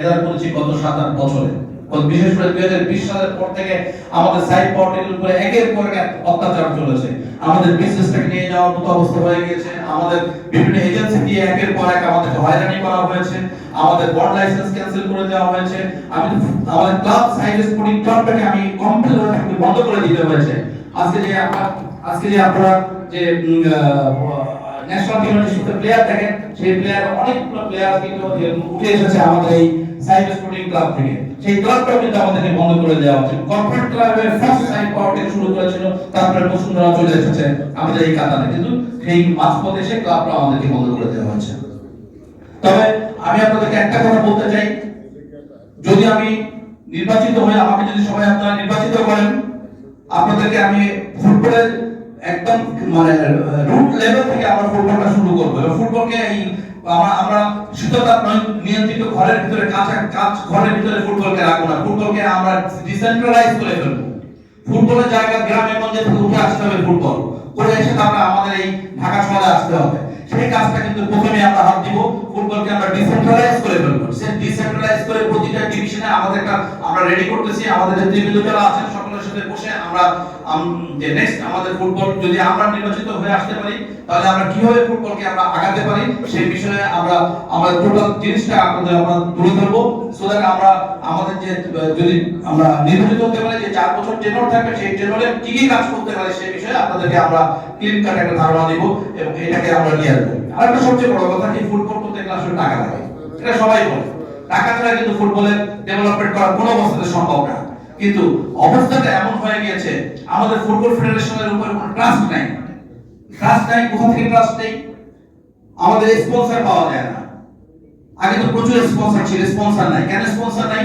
এরা করেছি গত সাত আট বছরে। বিশেষ করে দুই হাজার বিশ সালের পর থেকে আমাদের সাইড পাওয়ার উপরে একের পর এক অত্যাচার চলেছে। আমাদের বিজনেসটাকে নিয়ে যাওয়ার মতো অবস্থা হয়ে গিয়েছে। আমাদের বিভিন্ন এজেন্সি দিয়ে একের পর এক আমাদেরকে হয়রানি করা হয়েছে। আমাদের বন্ড লাইসেন্স ক্যান্সেল করে দেওয়া হয়েছে। আমি আমাদের ক্লাব সাইড স্পোর্টিং ক্লাবটাকে আমি কমপ্লিট বন্ধ করে দিতে হয়েছে। আজকে যে আজকে যে আপনারা যে ন্যাশনাল টিমের যে প্লেয়ার থাকেন। সেই প্লেয়ার অনেকগুলো প্লেয়ার কিন্তু উঠে এসেছে আমাদের এই সাইবার স্পোর্টিং ক্লাব থেকে। সেই ক্লাবটাও কিন্তু আমাদেরকে বন্ধ করে দেওয়া কর্পোরেট ক্লাবের ফার্স্ট শুরু করেছিল, তারপরে বসুন্ধরা চলে এসেছে আমাদের এই কাতারে কিন্তু সেই মাঝপথে এসে ক্লাবটা আমাদেরকে বন্ধ করে দেওয়া তবে আমি আপনাদেরকে একটা কথা বলতে চাই। যদি আমি নির্বাচিত হয়ে আমাকে যদি সবাই আপনারা নির্বাচিত করেন, আপনাদেরকে আমি ফুটবলের একদম মানে রুট লেভেল থেকে আমরা ফুটবলটা শুরু ফুটবলকে এই আমরা আমরা নিয়ন্ত্রিত ঘরের ভিতরে, কাঁচা কাজ ঘরের ভিতরে ফুটবলকে রাখব না। ফুটবলকে আমরা ডিসেন্ট্রালাইজ করে ফেলব। ফুটবলের জায়গা গ্রামে উঠে আসতে হবে ফুটবল করে এসে তারপরে আমাদের এই ঢাকা শহরে আসতে হবে। সেই কাজটা কিন্তু প্রথমে আমরা হাত দিব, ফুটবলকে আমরা ডিসেন্ট্রালাইজ করে ফেলব। সেই ডিসেন্ট্রালাইজ করে প্রতিটা ডিভিশনে আমাদের একটা আমরা রেডি করতেছি, আমাদের যে নেতৃবৃন্দ যারা আছেন সকলের সাথে বসে আমরা যে নেক্সট আমাদের ফুটবল, যদি আমরা নির্বাচিত হয়ে আসতে পারি তাহলে আমরা কীভাবে ফুটবলকে আমরা আগাতে পারি? সেই বিষয়ে আমরা আমরা টোটাল জিনিসটা আপনাদের আমরা তুলে ধরবো। সো দ্যাট আমরা, আমাদের যে, যদি আমরা নির্বাচিত হতে পারি যে চার বছর টেনর থাকবে, সেই টেনরে কি কি কাজ করতে পারে সেই বিষয়ে আপনাদেরকে আমরা ক্লিন কাট একটা ধারণা দিব এবং এটাকে আমরা নিয়ে আসব। আর একটা সবচেয়ে বড় কথা কি ফুটবল করতে গেলে আসলে টাকা লাগে এটা সবাই বলে। টাকা ছাড়া কিন্তু ফুটবলের ডেভেলপমেন্ট করা কোনো অবস্থাতে সম্ভব না। কিন্তু অবস্থাটা এমন হয়ে গিয়েছে, আমাদের ফুটবল ফেডারেশনের উপর কোনো ট্রাস্ট নাই। ট্রাস্ট নাই, কোথা থেকে ট্রাস্ট নেই? আমাদের স্পন্সর পাওয়া যায় না। আগে তো প্রচুর স্পন্সর ছিল স্পন্সর নাই। কেন স্পন্সর নাই?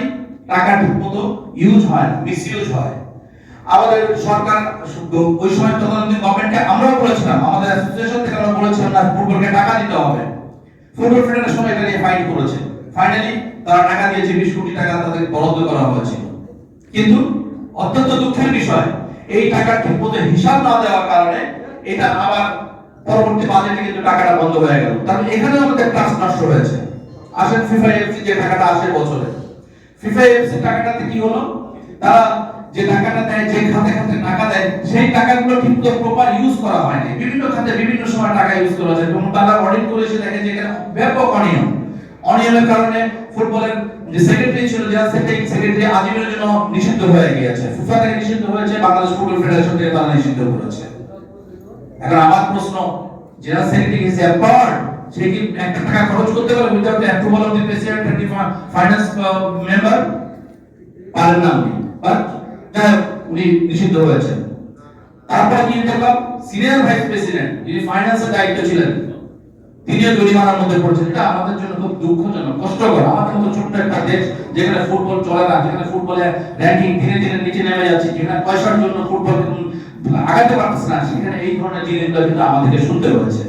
টাকা ঠিকমতো ইউজ হয় না মিস ইউজ হয়। আমাদের সরকার ওই সময় তদানীন্তন গভর্নমেন্টকে আমরাও বলেছিলাম, আমাদের অ্যাসোসিয়েশন থেকে আমরা বলেছিলাম না, ফুটবলকে টাকা দিতে হবে। ফুটবল ফেডারেশন এটা নিয়ে ফাইট করেছে। ফাইনালি তারা টাকা দিয়েছে, বিশ কোটি টাকা তাদের বরাদ্দ করা হয়েছিল কিন্তু অত্যন্ত দুঃখের বিষয় এই টাকার ঠিকমতো হিসাব না দেওয়ার কারণে এটা আবার পরবর্তী বাজেটে কিন্তু টাকাটা বন্ধ হয়ে গেল। তাহলে এখানে আমাদের ট্রাস্ট নষ্ট হয়েছে। আসেন ফিফা এফসি যে টাকাটা আসে বছরে। ফিফা এফসি টাকাটাতে কি হলো? তারা যে টাকাটা দেয়, যে খাতে খাতে টাকা দেয়, সেই টাকাগুলো কিন্তু প্রপার ইউজ করা হয়নি। বিভিন্ন খাতে বিভিন্ন সময় টাকা ইউজ করা হয়েছে। এবং তারা অডিট করে করেছে দেখে যে এখানে ব্যাপক অনিয়ম। অনিয়মের কারণে ফুটবলের যে সেক্রেটারি ছিল, যে সেক্রেটারি আজীবনের জন্য নিষিদ্ধ হয়ে গিয়েছে। ফিফা থেকে নিষিদ্ধ হয়েছে, বাংলাদেশ ফুটবল ফেডারেশন থেকে তারা নিষিদ্ধ করেছে। এখন আমার প্রশ্ন জেনারেল সেক্রেটারি ইজ অ্যাপার্ট সে কি একটা টাকা খরচ করতে পারে without approval of the president and finance member পারেন না উনি বাট যাই উনি নিষিদ্ধ হয়েছেন তারপর কি দেখলাম সিনিয়র ভাইস প্রেসিডেন্ট যিনি ফাইন্যান্সের দায়িত্ব ছিলেন, তিনিও জরিমানার মধ্যে পড়ছেন। এটা আমাদের জন্য খুব দুঃখজনক। কষ্টকর আমাদের মতো ছোট্ট একটা দেশ যেখানে ফুটবল চলে না, যেখানে ফুটবলের র্যাঙ্কিং ধীরে ধীরে নিচে নেমে যাচ্ছে, যেখানে পয়সার জন্য ফুটবল আগাতে পারতেছে না, সেখানে এই ধরনের জিনিসগুলো কিন্তু আমাদেরকে শুনতে হয়েছে।